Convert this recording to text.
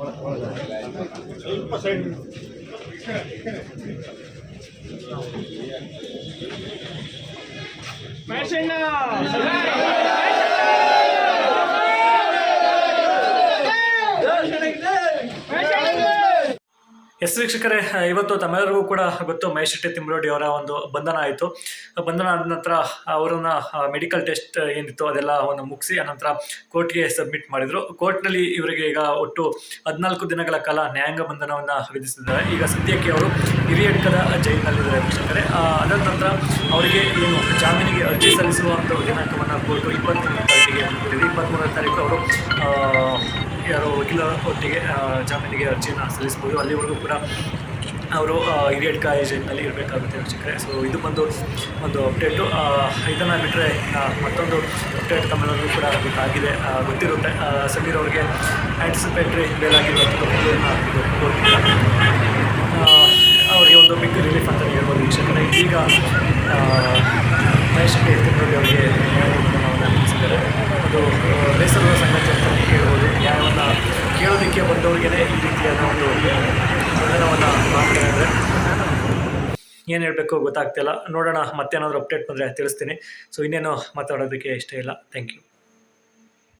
ಸ್ವಲ್ಪ ಎಸ್ ವೀಕ್ಷಕರೇ ಇವತ್ತು ತಮ್ಮೆಲ್ಲರಿಗೂ ಕೂಡ ಗೊತ್ತು, ಮಹೇಶ್ ಶೆಟ್ಟಿ ಅವರ ಒಂದು ಬಂಧನ ಆಯಿತು. ಬಂಧನ ಆದ ನಂತರ ಅವರನ್ನ ಮೆಡಿಕಲ್ ಟೆಸ್ಟ್ ಏನಿತ್ತು ಅದೆಲ್ಲ ಒಂದು ಮುಗಿಸಿ ಅನಂತರ ಕೋರ್ಟ್ಗೆ ಸಬ್ಮಿಟ್ ಮಾಡಿದರು. ಕೋರ್ಟ್ನಲ್ಲಿ ಇವರಿಗೆ ಈಗ ಒಟ್ಟು ಹದಿನಾಲ್ಕು ದಿನಗಳ ಕಾಲ ನ್ಯಾಯಾಂಗ ಬಂಧನವನ್ನು ವಿಧಿಸಿದ್ದಾರೆ. ಈಗ ಸದ್ಯಕ್ಕೆ ಅವರು ಹಿರಿಯಡ್ಕದ ಜೈಲಿನಲ್ಲಿದ್ದಾರೆ ವೀಕ್ಷಕರೇ. ಅದಾದ ನಂತರ ಅವರಿಗೆ ಏನು ಜಾಮೀನಿಗೆ ಅರ್ಜಿ ಸಲ್ಲಿಸುವಂಥ ದಿನಾಂಕವನ್ನು ಕೋರ್ಟು ಇಪ್ಪತ್ತ್ಮೂರನೇ ತಾರೀಕಿಗೆ ಇಪ್ಪತ್ತ್ಮೂರನೇ ತಾರೀಕು ಅವರು ಯಾರು ವಕೀಲ ಒಟ್ಟಿಗೆ ಜಾಮೀನಿಗೆ ಅರ್ಜಿಯನ್ನು ಸಲ್ಲಿಸ್ಬೋದು ಅಲ್ಲಿವರೆಗೂ ಕೂಡ ಅವರು ಹಿರಿಯಡ್ ಕಾಲೇಜಿನಲ್ಲಿ ಇರಬೇಕಾಗುತ್ತೆ ವೀಕ್ಷಕರೇ ಸೊ ಇದು ಬಂದು ಒಂದು ಅಪ್ಡೇಟು. ಇದನ್ನು ಬಿಟ್ಟರೆ ಮತ್ತೊಂದು ಅಪ್ಡೇಟ್ ತಮ್ಮಲ್ಲೂ ಕೂಡ ಆಗಿದೆ. ಗೊತ್ತಿರುತ್ತೆ. ಸಮೀರ್ ಅವರಿಗೆ ಆ್ಯಂಟಿಸಿಪೇಟ್ರಿ ಮೇಲಾಗಿರುವಂಥದ್ದು ಅವರಿಗೆ ಒಂದು ಬಿಗ್ ರಿಲೀಫ್ ಅಂತ ಹೇಳ್ಬೋದು ವೀಕ್ಷಕರೇ. ಈಗ ಮಹೇಶ್ ಅವರಿಗೆ ನ್ಯಾಯಬಂಧನವನ್ನು ಕೇಳೋದಕ್ಕೆ ಬಂದವರಿಗೇ ಈ ಒಂದು ಸಂಧಾನವನ್ನು ಏನು ಹೇಳಬೇಕು ಗೊತ್ತಾಗ್ತಿಲ್ಲ. ನೋಡೋಣ, ಮತ್ತೇನಾದರೂ ಅಪ್ಡೇಟ್ ಬಂದರೆ ತಿಳಿಸ್ತೀನಿ. ಸೊ ಇನ್ನೇನು ಮಾತಾಡೋದಕ್ಕೆ ಇಷ್ಟ ಇಲ್ಲ. Thank you